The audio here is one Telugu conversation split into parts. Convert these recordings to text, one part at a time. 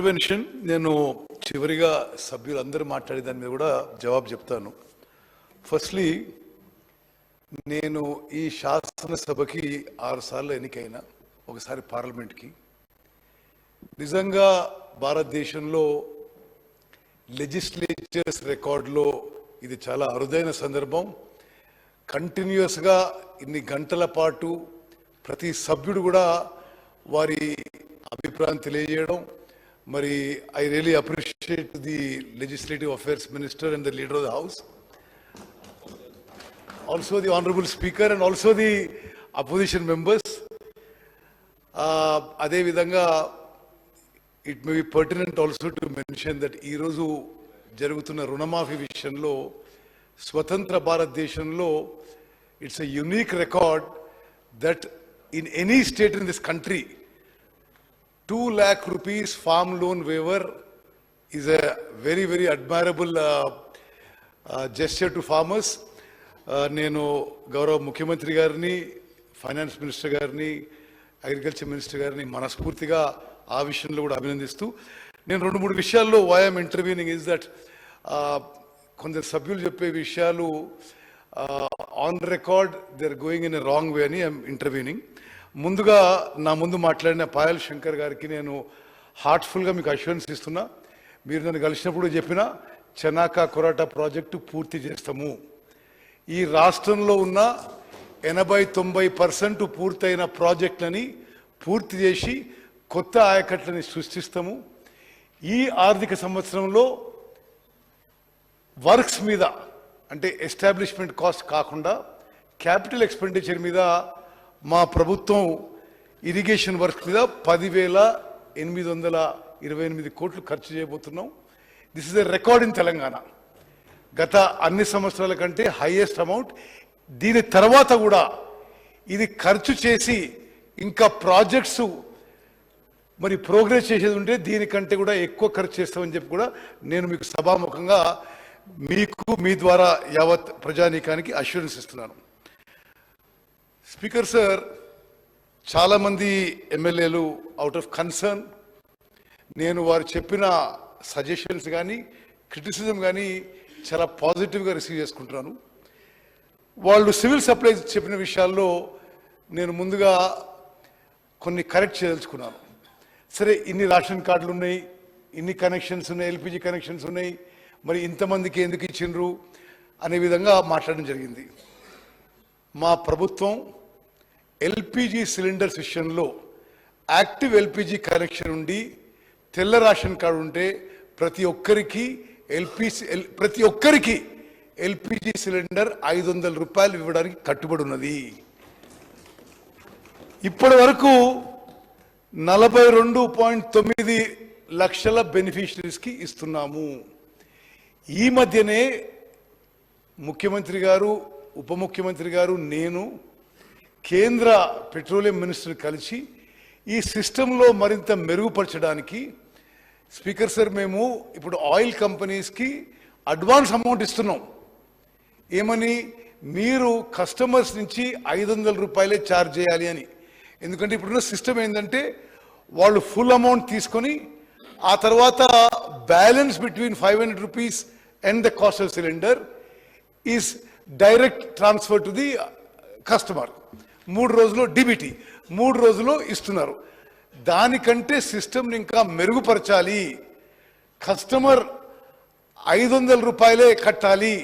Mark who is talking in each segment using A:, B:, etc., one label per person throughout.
A: ఇంటర్వెన్షన్ నేను చివరిగా సభ్యులందరూ మాట్లాడే దాని మీద కూడా జవాబు చెప్తాను. ఫస్ట్లీ నేను ఈ శాసనసభకి ఆరు సార్లు ఎన్నికైనా ఒకసారి పార్లమెంట్కి. నిజంగా భారతదేశంలో లెజిస్లేచర్స్ రికార్డులో ఇది చాలా అరుదైన సందర్భం. కంటిన్యూస్గా ఇన్ని గంటల పాటు ప్రతి సభ్యుడు కూడా వారి అభిప్రాయం తెలియజేయడం మరి I really appreciate the legislative affairs minister and the leader of the house also the honourable speaker and also the opposition members అదేవిధంగా it may be pertinent also to mention that ఈరోజు జరుగుతున్న రుణమాఫీ విషయంలో స్వతంత్ర భారతదేశంలో it's a unique record that in any state in this country two lakh rupees farm loan waiver is a very very admirable gesture to farmers నేను గౌరవ ముఖ్యమంత్రి గారిని ఫైనాన్స్ మినిస్టర్ గారిని అగ్రికల్చర్ మినిస్టర్ గారిని మనస్ఫూర్తిగా ఆ విషయంలో కూడా అభినందిస్తూ నేను రెండు మూడు విషయాల్లో వాయామ్ ఇంటర్వ్యూనింగ్ ఇస్ దట్ కొందరు సభ్యులు చెప్పే విషయాలు on record they are going in a wrong way అని ఐఎమ్ ఇంటర్వ్యూనింగ్ ముందుగా నా ముందు మాట్లాడిన పాయల్ శంకర్ గారికి నేను హార్ట్ఫుల్గా మీకు అష్యూరెన్స్ ఇస్తున్నా. మీరు నన్ను కలిసినప్పుడు చెప్పిన చెనాకా కొరాటా ప్రాజెక్టు పూర్తి చేస్తాము. ఈ రాష్ట్రంలో ఉన్న ఎనభై తొంభై పర్సెంట్ పూర్తయిన ప్రాజెక్టులని పూర్తి చేసి కొత్త ఆయకట్లని సృష్టిస్తాము. ఈ ఆర్థిక సంవత్సరంలో వర్క్స్ మీద అంటే ఎస్టాబ్లిష్మెంట్ కాస్ట్ కాకుండా క్యాపిటల్ ఎక్స్పెండిచర్ మీద మా ప్రభుత్వం ఇరిగేషన్ వర్క్ మీద పదివేల ఎనిమిది వందల ఇరవై ఎనిమిది కోట్లు ఖర్చు చేయబోతున్నాం. This is a record in Telangana. గత అన్ని సంవత్సరాల కంటే హైయెస్ట్ అమౌంట్ దీని తర్వాత కూడా ఇది ఖర్చు చేసి ఇంకా ప్రాజెక్ట్స్ మరి ప్రోగ్రెస్ చేసేది ఉంటే దీనికంటే కూడా ఎక్కువ ఖర్చు చేస్తామని చెప్పి కూడా నేను మీకు సభాముఖంగా మీకు మీ ద్వారా యావత్ ప్రజానీకానికి అష్యూరెన్స్ ఇస్తున్నాను. స్పీకర్ సార్ చాలామంది ఎమ్మెల్యేలు అవుట్ ఆఫ్ కన్సర్న్ నేను వారు చెప్పిన సజెషన్స్ కానీ క్రిటిసిజం కానీ చాలా పాజిటివ్గా రిసీవ్ చేసుకుంటున్నాను. వాళ్ళు సివిల్ సప్లైస్ చెప్పిన విషయాల్లో నేను ముందుగా కొన్ని కరెక్ట్ చేయదలుచుకున్నాను. సరే ఇన్ని రేషన్ కార్డులు ఉన్నాయి ఇన్ని కనెక్షన్స్ ఉన్నాయి ఎల్పిజి కనెక్షన్స్ ఉన్నాయి మరి ఇంతమందికి ఎందుకు ఇచ్చిండ్రు అనే విధంగా మాట్లాడడం జరిగింది. మా ప్రభుత్వం ఎల్పిజి సిలిండర్స్ విషయంలో యాక్టివ్ ఎల్పిజి కనెక్షన్ ఉండి తెల్ల రేషన్ కార్డు ఉంటే ప్రతి ఒక్కరికి ఎల్పిసి ప్రతి ఒక్కరికి ఎల్పిజి సిలిండర్ ఐదు వందల రూపాయలు ఇవ్వడానికి కట్టుబడి ఉన్నది. ఇప్పటి వరకు నలభై రెండు పాయింట్ తొమ్మిది లక్షల బెనిఫిషరీస్కి ఇస్తున్నాము. ఈ మధ్యనే ముఖ్యమంత్రి గారు ఉప ముఖ్యమంత్రి గారు నేను కేంద్ర పెట్రోలియం మినిస్టర్ కలిసి ఈ సిస్టంలో మరింత మెరుగుపరచడానికి స్పీకర్ సార్ మేము ఇప్పుడు ఆయిల్ కంపెనీస్కి అడ్వాన్స్ అమౌంట్ ఇస్తున్నాం. ఏమని? మీరు కస్టమర్స్ నుంచి ఐదు వందల రూపాయలే ఛార్జ్ చేయాలి అని. ఎందుకంటే ఇప్పుడున్న సిస్టమ్ ఏంటంటే వాళ్ళు ఫుల్ అమౌంట్ తీసుకొని ఆ తర్వాత balance between five hundred rupees and the cost of cylinder is direct transfer to the customer. మూడు రోజులు డిబిటీ మూడు రోజులు ఇస్తున్నారు. దానికంటే సిస్టమ్ని ఇంకా మెరుగుపరచాలి. కస్టమర్ ఐదు వందల రూపాయలే కట్టాలి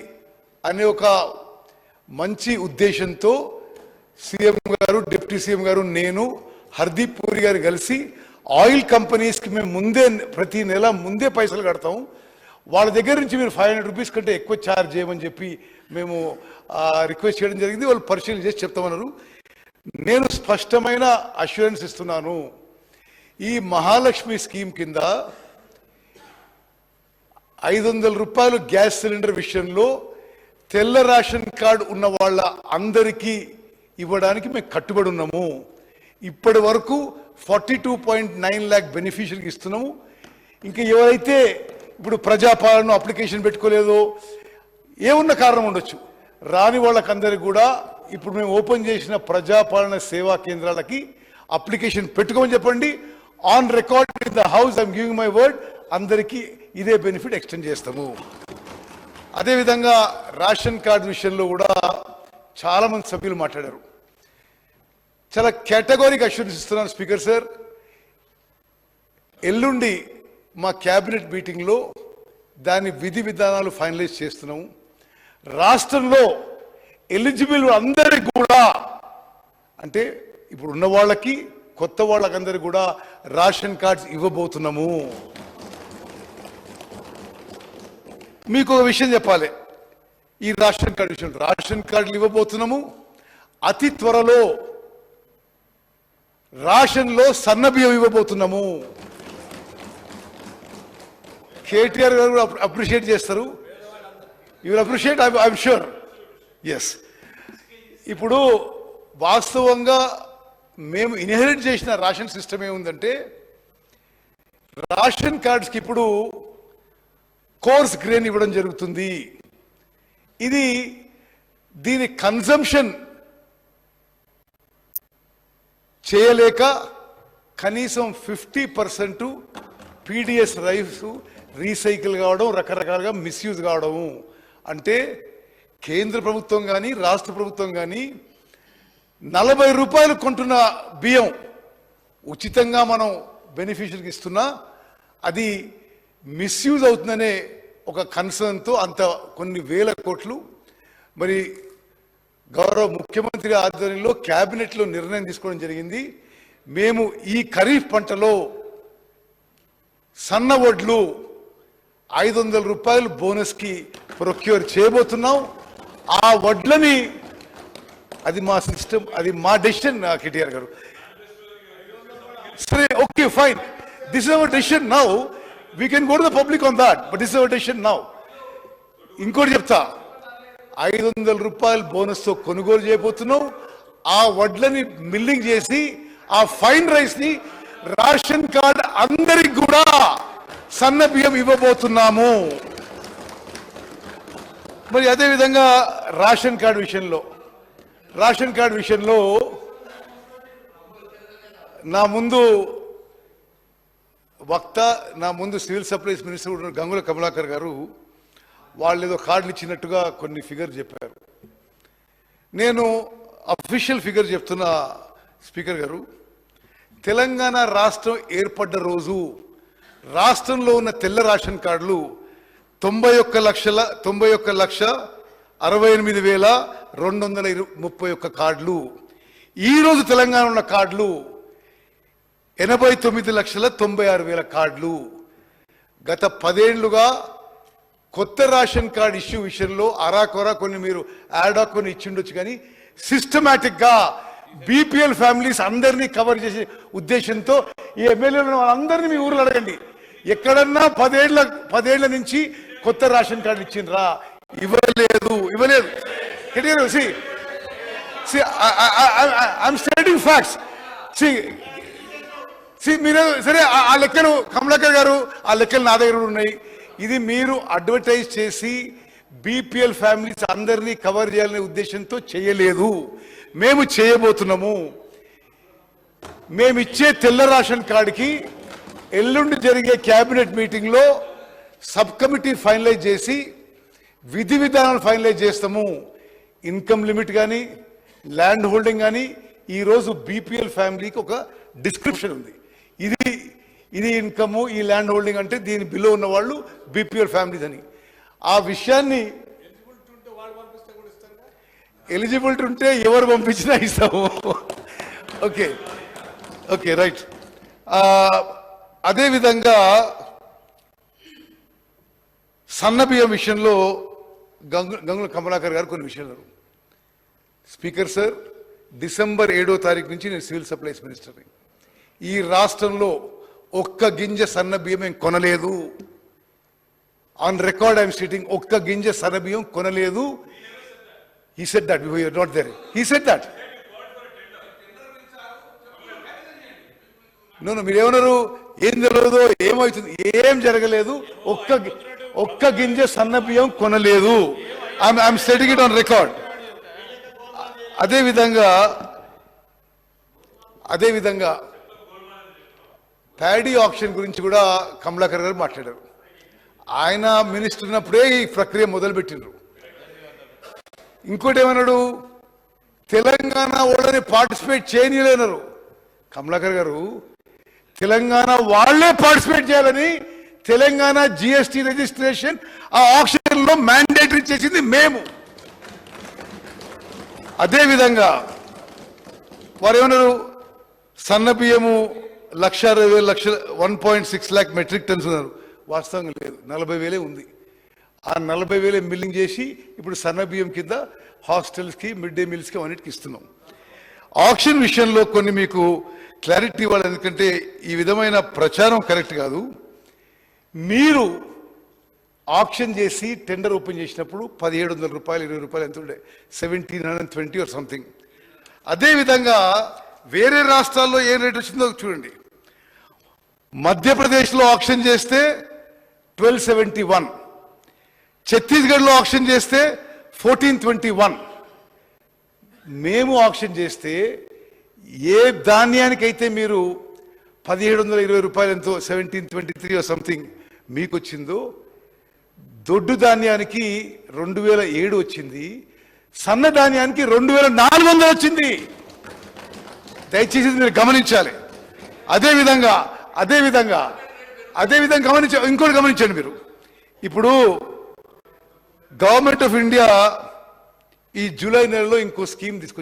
A: అనే ఒక మంచి ఉద్దేశంతో సీఎం గారు డిప్యూటీ సీఎం గారు నేను హర్దీప్ పూరి గారు కలిసి ఆయిల్ కంపెనీస్కి మేము ముందే ప్రతి నెల ముందే పైసలు కడతాం వాళ్ళ దగ్గర నుంచి మీరు ఫైవ్ హండ్రెడ్ రూపీస్ కంటే ఎక్కువ ఛార్జ్ చేయమని చెప్పి మేము రిక్వెస్ట్ చేయడం జరిగింది. వాళ్ళు పరిశీలన చేసి చెప్తామన్నారు. నేను స్పష్టమైన అష్యూరెన్స్ ఇస్తున్నాను. ఈ మహాలక్ష్మి స్కీమ్ కింద ఐదు వందల రూపాయలు గ్యాస్ సిలిండర్ విషయంలో తెల్ల రేషన్ కార్డు ఉన్న వాళ్ళ అందరికీ ఇవ్వడానికి మేము కట్టుబడి ఉన్నాము. ఇప్పటి వరకు forty two point nine lakh బెనిఫిషియరీకి ఇస్తున్నాము. ఇంకా ఎవరైతే ఇప్పుడు ప్రజాపాలన అప్లికేషన్ పెట్టుకోలేదో ఏమున్న కారణం ఉండొచ్చు? రాని వాళ్ళకందరికి కూడా ఇప్పుడు మేము ఓపెన్ చేసిన ప్రజాపాలన సేవా కేంద్రాలకి అప్లికేషన్ పెట్టుకోమని చెప్పండి. On record in the house I'm giving my word అందరికీ ఇదే బెనిఫిట్ ఎక్స్టెండ్ చేస్తాము. అదేవిధంగా రేషన్ కార్డు విషయంలో కూడా చాలామంది సభ్యులు మాట్లాడారు. చాలా కేటగోరిక్ అష్యూరెన్స్ ఇస్తున్నాను స్పీకర్ సార్. ఎల్లుండి మా క్యాబినెట్ మీటింగ్లో దాని విధి విధానాలు ఫైనలైజ్ చేస్తున్నాము. రాష్ట్రంలో ఎలిజిబుల్ అందరికి కూడా అంటే ఇప్పుడు ఉన్న వాళ్ళకి కొత్త వాళ్ళకందరికి కూడా రేషన్ కార్డ్స్ ఇవ్వబోతున్నాము. మీకు ఒక విషయం చెప్పాలి. ఈ రేషన్ కార్డు విషయం రేషన్ కార్డులు ఇవ్వబోతున్నాము. అతి త్వరలో రాషన్లో సన్నబియ్యం ఇవ్వబోతున్నాము. కేటీఆర్ గారు కూడా అప్రిషియేట్ చేస్తారు. You will appreciate I'm sure yes ఇప్పుడు వాస్తవంగా మేము ఇన్హెరిట్ చేసిన రేషన్ సిస్టమ్ ఏముందంటే రేషన్ కార్డ్స్కి ఇప్పుడు కోర్స్ గ్రెయిన్ ఇవ్వడం జరుగుతుంది. ఇది దీని కన్సంప్షన్ చేయలేక కనీసం fifty percent PDS rice recycle కావడం రకరకాలుగా మిస్యూజ్ కావడము. అంటే కేంద్ర ప్రభుత్వం కానీ రాష్ట్ర ప్రభుత్వం కానీ నలభై రూపాయలు కొంటున్న బియ్యం ఉచితంగా మనం బెనిఫిషియర్కి ఇస్తున్నా అది మిస్యూజ్ అవుతుందనే ఒక కన్సర్న్తో అంత కొన్ని వేల కోట్లు. మరి గౌరవ ముఖ్యమంత్రి ఆధ్వర్యంలో క్యాబినెట్లో నిర్ణయం తీసుకోవడం జరిగింది. మేము ఈ ఖరీఫ్ పంటలో సన్న వడ్లు ఐదు వందల రూపాయలు బోనస్కి ప్రొక్యూర్ చేయబోతున్నాం. ఆ వడ్లని అది మా సిస్టమ్ అది మా డెసిషన్ కేటీఆర్ గారు. సరే okay fine. This is our decision now we can go to the public on that but this our decision now ఇంకోటి చెప్తా. ఐదు వందల రూపాయలు బోనస్తో కొనుగోలు చేయబోతున్నాం. ఆ వడ్లని మిల్లింగ్ చేసి ఆ ఫైన్ రైస్ని రేషన్ కార్డ్ అందరికి కూడా సన్న బియ్యం ఇవ్వబోతున్నాము. మరి అదేవిధంగా రేషన్ కార్డు విషయంలో రేషన్ కార్డు విషయంలో నా ముందు వక్త నా ముందు సివిల్ సప్లైస్ మినిస్టర్ ఉన్న గంగుల కమలాకర్ గారు. వాళ్ళు ఏదో కార్డులు ఇచ్చినట్టుగా కొన్ని ఫిగర్ చెప్పారు. నేను అఫీషియల్ ఫిగర్ చెప్తున్న స్పీకర్ గారు. తెలంగాణ రాష్ట్రం ఏర్పడ్డ రోజు రాష్ట్రంలో ఉన్న తెల్ల రేషన్ కార్డులు తొంభై ఒక్క లక్షల తొంభై ఒక్క లక్ష అరవై ఎనిమిది వేల రెండు వందల ఇరు ముప్పై ఒక్క కార్డులు. ఈరోజు తెలంగాణ ఉన్న కార్డులు ఎనభై తొమ్మిది లక్షల తొంభై ఆరు వేల కార్డులు. గత పదేళ్ళుగా కొత్త రేషన్ కార్డు ఇష్యూ విషయంలో అరాకొరా కొన్ని మీరు యాడా కొన్ని ఇచ్చిండొచ్చు కానీ సిస్టమేటిక్గా బీపీఎల్ ఫ్యామిలీస్ అందరినీ కవర్ చేసే ఉద్దేశంతో ఈ ఎమ్మెల్యేలను వాళ్ళందరినీ మీ ఊర్లో అడగండి. ఎక్కడన్నా పదేళ్ళ పదేళ్ళ నుంచి కొత్త రేషన్ కార్డు ఇచ్చిండ్రా. ఇవ్వలేదు ఇవ్వలేదు. See see I'm stating facts see see మీరు సరే ఆ- లెక్కలు కమలాకర్ గారు ఆ లెక్కలు నా దగ్గర కూడా ఉన్నాయి. ఇది మీరు అడ్వర్టైజ్ చేసి బీపీఎల్ ఫ్యామిలీస్ అందరినీ కవర్ చేయాలనే ఉద్దేశంతో చేయలేదు. మేము చేయబోతున్నాము. మేము ఇచ్చే తెల్ల రేషన్ కార్డుకి ఎల్లుండి జరిగే క్యాబినెట్ మీటింగ్లో సబ్ కమిటీ ఫైనలైజ్ చేసి విధి విధానాలు ఫైనలైజ్ చేస్తాము. ఇన్కమ్ లిమిట్ కానీ ల్యాండ్ హోల్డింగ్ కానీ ఈరోజు బీపీఎల్ ఫ్యామిలీకి ఒక డిస్క్రిప్షన్ ఉంది. ఇది ఇది ఇన్కమ్ ఈ ల్యాండ్ హోల్డింగ్ అంటే దీని బిలో ఉన్న వాళ్ళు బీపీఎల్ ఫ్యామిలీస్ అని. ఆ విషయాన్ని ఎలిజిబిలిటీ ఉంటే ఎవరు పంపించినా ఇస్తాము. ఓకే. Okay right. అదేవిధంగా సన్న బియ్యం విషయంలో గంగు గంగుల కమలాకర్ గారు కొన్ని విషయాలు స్పీకర్ సార్ డిసెంబర్ ఏడో తారీఖు నుంచి నేను సివిల్ సప్లైస్ మినిస్టర్ని. ఈ రాష్ట్రంలో ఒక్క గింజ సన్న బియ్యం మేము కొనలేదు. ఆన్ రికార్డ్ ఐఎమ్ స్టేటింగ్ ఒక్క గింజ సన్న బియ్యం కొనలేదు. He said that you are not there he said that నన్ను మీరేమన్నారు? ఏం జరగదో ఏమవుతుంది ఏం జరగలేదు ఒక్క ఒక్క గింజ సన్న బియ్యం కొనలేదు. I'm setting it on record అదే విధంగా అదే విధంగా ప్యాడీ ఆప్షన్ గురించి కూడా కమలాకర్ గారు మాట్లాడారు. ఆయన మినిస్టర్ ఉన్నప్పుడే ఈ ప్రక్రియ మొదలుపెట్టిండ్రు. ఇంకోటి ఏమన్నాడు? తెలంగాణ వాళ్ళని పార్టిసిపేట్ చేయనీయలేనరు. కమలాకర్ గారు తెలంగాణ వాళ్ళే పార్టిసిపేట్ చేయాలని తెలంగాణ జిఎస్టి రిజిస్ట్రేషన్ ఆ ఆప్షన్లో మ్యాండేటరీ చేసింది మేము. అదేవిధంగా వారు ఏమన్నారు సన్న బియ్యము లక్ష అరవై వేలు లక్ష one point six lakh metric tons ఉన్నారు వాస్తవంగా లేదు. నలభై వేలే ఉంది. ఆ నలభై వేలే మిల్లింగ్ చేసి ఇప్పుడు సన్న బియ్యం కింద హాస్టల్స్కి మిడ్ డే మీల్స్కి అన్నిటికి ఇస్తున్నాం. ఆక్షన్ విషయంలో కొన్ని మీకు క్లారిటీ ఇవ్వాలి ఎందుకంటే ఈ విధమైన ప్రచారం కరెక్ట్ కాదు. మీరు ఆప్షన్ చేసి టెండర్ ఓపెన్ చేసినప్పుడు పదిహేడు వందల రూపాయలు ఇరవై రూపాయలు ఎంత ఉండే? Seventeen hundred twenty or something. అదేవిధంగా వేరే రాష్ట్రాల్లో ఏ రేట్ వచ్చిందో చూడండి. మధ్యప్రదేశ్లో ఆప్షన్ చేస్తే ట్వెల్వ్ సెవెంటీ వన్. ఛత్తీస్గఢ్లో ఆప్షన్ చేస్తే ఫోర్టీన్ ట్వంటీ వన్. మేము ఆప్షన్ చేస్తే ఏ ధాన్యానికైతే మీరు పదిహేడు వందల ఇరవై రూపాయలంతో సెవెంటీన్ ట్వంటీ త్రీ సంథింగ్ మీకు వచ్చిందో దొడ్డు ధాన్యానికి రెండు వేల ఏడు వచ్చింది సన్న ధాన్యానికి రెండు వేల నాలుగు వందలు వచ్చింది. దయచేసి మీరు గమనించాలి. అదే విధంగా అదే విధంగా అదే విధంగా గమనించ ఇంకోటి గమనించండి మీరు. ఇప్పుడు గవర్నమెంట్ ఆఫ్ ఇండియా ఈ జూలై నెలలో ఇంకో స్కీమ్ తీసుకొచ్చింది